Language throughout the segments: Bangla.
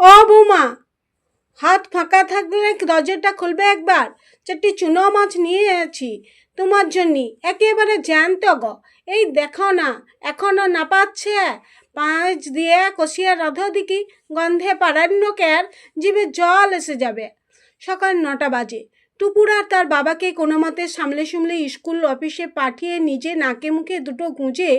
ও বৌমা, হাত ফাঁকা থাকলে দরজাটা খুলবে একবার? চারটি চুনো মাছ নিয়ে আছি তোমার জন্যে। একেবারে জ্যান্ত গ। এই দেখো না, এখনও না পাচ্ছে। পাঁচ দিয়ে কষিয়া রাধ দিকি গন্ধে পাড়ার নোকের জিভে জল এসে যাবে। সকাল নটা বাজে। টুপুর আর তার বাবাকে কোনো মতে সামলে সামলে স্কুল অফিসে পাঠিয়ে নিজে নাকে মুখে দুটো গুঁজে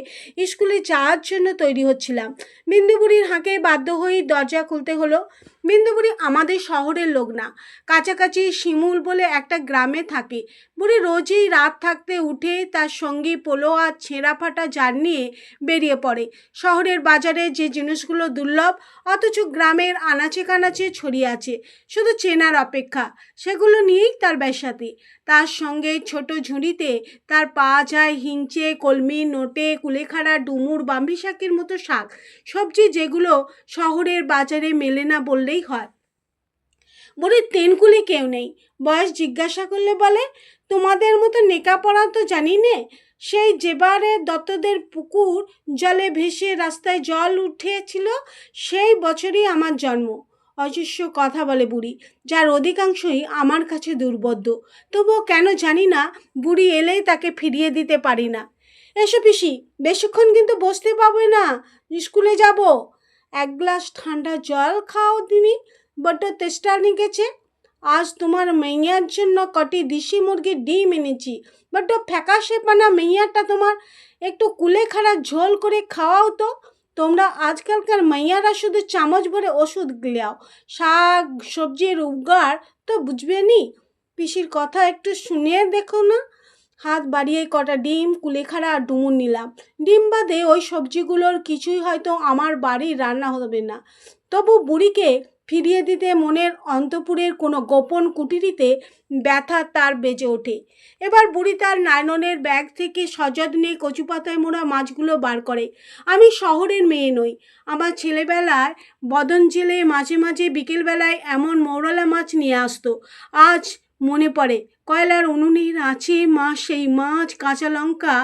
স্কুলে যাওয়ার জন্য তৈরি হচ্ছিলাম। বিন্দুপুরীর হাঁকে বাধ্য হয়ে দরজা খুলতে হলো। বিন্দুবুড়ি আমাদের শহরের লোক না। কাছাকাছি শিমুল বলে একটা গ্রামে থাকে। বুড়ি রোজই রাত থাকতে উঠে তার সঙ্গী পোলো আর ছেঁড়া ফাটা জার নিয়ে বেরিয়ে পড়ে। শহরের বাজারে যে জিনিসগুলো দুর্লভ, অথচ গ্রামের আনাচে কানাচে ছড়িয়ে আছে, শুধু চেনার অপেক্ষা। সেগুলো নিয়েই তার ব্যসাতি তার সঙ্গে ছোট ঝুড়িতে তার পাওয়া যায় হিংচে, কলমি, নোটে, কুলেখাড়া, ডুমুর, বাম্বি শাকের মতো শাক। সবজি যেগুলো শহরের বাজারে মেলে না বললেই হয়। বুড়ির তেনকুলে কেউ নেই। বয়স জিজ্ঞাসা করলে বলে, তোমাদের মতো নেকা পড়া তো জানি নে। সেই যেবারে দত্তদের পুকুর জলে ভেসে রাস্তায় জল উঠেছিল, সেই বছরই আমার জন্ম। অজস্র কথা বলে বুড়ি, যার অধিকাংশই আমার কাছে দুর্বদ্ধ তবুও কেন জানি না, বুড়ি এলেই তাকে ফিরিয়ে দিতে পারি না। এসো পিসি, বেশিক্ষণ কিন্তু বসতে পাবে না, স্কুলে যাব। এক গ্লাস ঠান্ডা জল খাও দিনি, বড্ড তেষ্টা নিকেছে আজ তোমার মেইয়ার জন্য কটি দেশি মুরগির ডিম এনেছি। বড্ড ফ্যাকাশে পানা মেইয়াটা তোমার, একটু কুলেখাড়া ঝোল করে খাওয়াও তো। তোমরা আজকালকার মাইয়ারা শুধু চামচ ভরে ওষুধ গিলাও। শাক, সবজির উগার তো বুঝবে নি? পিসির কথা একটু শুনে দেখো না? হাত বাড়িয়ে কটা ডিম, কুলেখাড়া আর ডুমুর নিলাম। ডিম বাদে ওই সবজিগুলোর কিছুই হয়তো আমার বাড়ি রান্না হবে না। তবু বুড়িকে ফিরিয়ে দিতে মনের অন্তপুরের কোনো গোপন কুটিরিতে ব্যথা তার বেজে ওঠে। এবার বুড়ি তার নায়ননের ব্যাগ থেকে সযত্নে কচু পাতায় মোড়া মাছগুলো বার করে। আমি শহরের মেয়ে নই। আমার ছেলেবেলায় বদন জেলে মাঝে মাঝে বিকেলবেলায় এমন মৌরলা মাছ নিয়ে আসতো। আজ মনে পড়ে, কয়লার উনুনের আছে মা সেই মাছ, কাঁচা লঙ্কা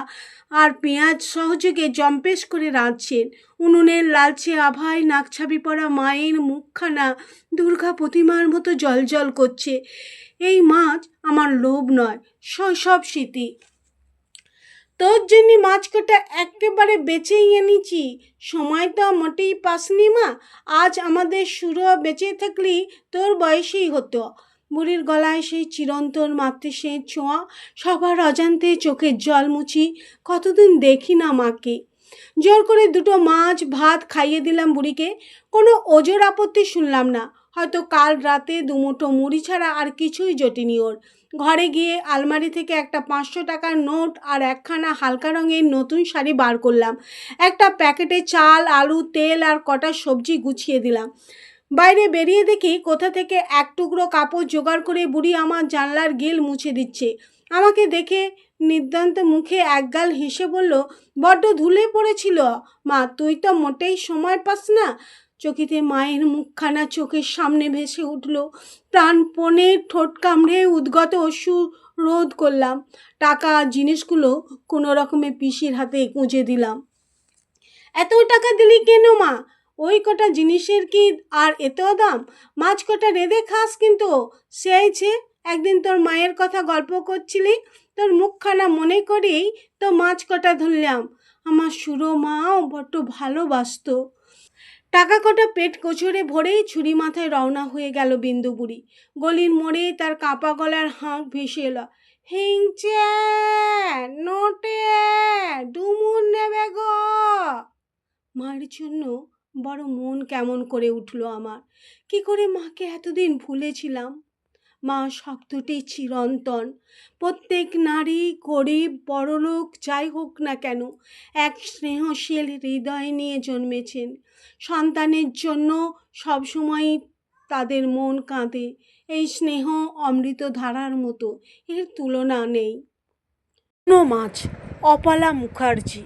আর পেঁয়াজ সহযোগে জম্পেশ করে রাঁধছেন। উনুনের লালচে আভায় নাকছাবি পড়া মায়ের মুখখানা দুর্গা প্রতিমার মতো জলজল করছে। এই মাছ আমার লোভ নয়, শৈশব স্মৃতি। তোর জন্য মাছ কটা একেবারে বেঁচেই এনেছি। সময় তো মোটেই পাসনি মা। আজ আমাদের সুর বেঁচে থাকলি তোর বয়সেই হতো। বুড়ির গলায় সেই চিরন্তন মাতৃ সেই ছোঁয়া, সবার অজান্তে চোখের জল মুছি, কতদিন দেখি না মাকে। জোর করে দুটো মাছ, ভাত খাইয়ে দিলাম বুড়িকে, কোনো ওজোর আপত্তি শুনলাম না। হয়তো কাল রাতে দুমুঠো মুড়ি ছাড়া আর কিছুই জটিনি ওর। ঘরে গিয়ে আলমারি থেকে একটা পাঁচশো টাকার নোট আর একখানা হালকা রঙের নতুন শাড়ি বার করলাম। একটা প্যাকেটে চাল, আলু, তেল আর কটা সবজি গুছিয়ে দিলাম। বাইরে বেরিয়ে দেখি কোথা থেকে এক টুকরো কাপড় জোগাড় করে বুড়ি আমার জানলার গিল মুছে দিচ্ছে। আমাকে দেখে নির্দান্ত মুখে একগাল হেসে বলল, বড্ড ধুলে পড়েছিল। মা, তুই তো মোটেই সময় পাস না। চকিতে মায়ের মুখখানা চোখের সামনে ভেসে উঠল। প্রাণপণে ঠোঁট কামড়ে উদ্গত অসু রোধ করলাম। টাকা জিনিসগুলো কোনো রকমে পিসির হাতে গুঁজে দিলাম। এত টাকা দিলি কেন মা? ওই কটা জিনিসের কি আর এত দাম? মাছ কটা রেঁধে খাস কিন্তু। সেইছে একদিন তোর মায়ের কথা গল্প করছিলি, তোর মুখখানা মনে করেই তো মাছ কটা ধরলাম। আমার সুরো মাও বড্ড ভালোবাসতো। টাকা কটা পেট কোচরে ভরেই ছুরি মাথায় রওনা হয়ে গেল বিন্দু বুড়ি। গলির মোড়ে তার কাপা গলার হাঁক ভেসে এলো। হিংচে, নোটে, ডুমুর নেবে গো। মার জন্য বড় মন কেমন করে উঠল আমার। কি করে মাকে এতদিন ভুলেছিলাম? মা শব্দটি চিরন্তন। প্রত্যেক নারী, গরিব, বড়লোক, যাই হোক না কেন, এক স্নেহশীল হৃদয় নিয়ে জন্মেছেন। সন্তানের জন্য সবসময়ই তাদের মন কাঁদে। এই স্নেহ অমৃত ধারার মতো, এর তুলনা নেই। মাছ, অপালা মুখার্জি।